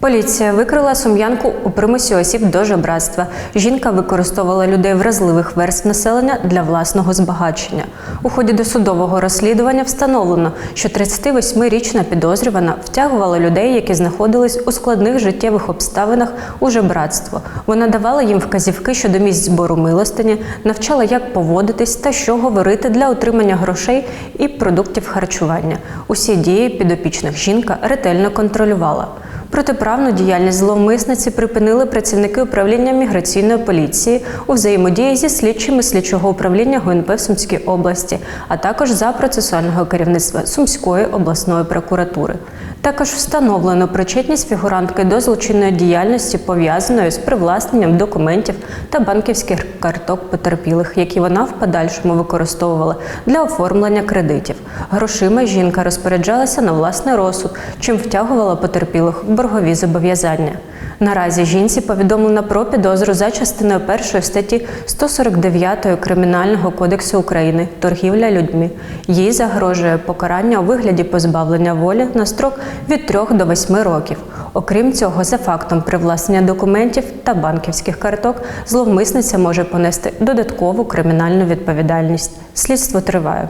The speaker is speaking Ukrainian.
Поліція викрила сум'янку у примусі осіб до жебратства. Жінка використовувала людей вразливих верств населення для власного збагачення. У ході досудового розслідування встановлено, що 38-річна підозрювана втягувала людей, які знаходились у складних життєвих обставинах у жебратство. Вона давала їм вказівки щодо місць збору милостині, навчала, як поводитись та що говорити для отримання грошей і продуктів харчування. Усі дії підопічних жінка ретельно контролювала. Протиправну діяльність зловмисниці припинили працівники управління міграційної поліції у взаємодії зі слідчими слідчого управління ГУНП в Сумській області, а також за процесуального керівництва Сумської обласної прокуратури. Також встановлено причетність фігурантки до злочинної діяльності, пов'язаної з привласненням документів та банківських карток потерпілих, які вона в подальшому використовувала для оформлення кредитів. Грошима жінка розпоряджалася на власний розсуд, чим втягувала потерпілих в боргові зобов'язання. Наразі жінці повідомлено про підозру за частиною першої статті 149 Кримінального кодексу України торгівля людьми. Їй загрожує покарання у вигляді позбавлення волі на строк від 3 до 8 років. Окрім цього, за фактом привласнення документів та банківських карток, зловмисниця може понести додаткову кримінальну відповідальність. Слідство триває.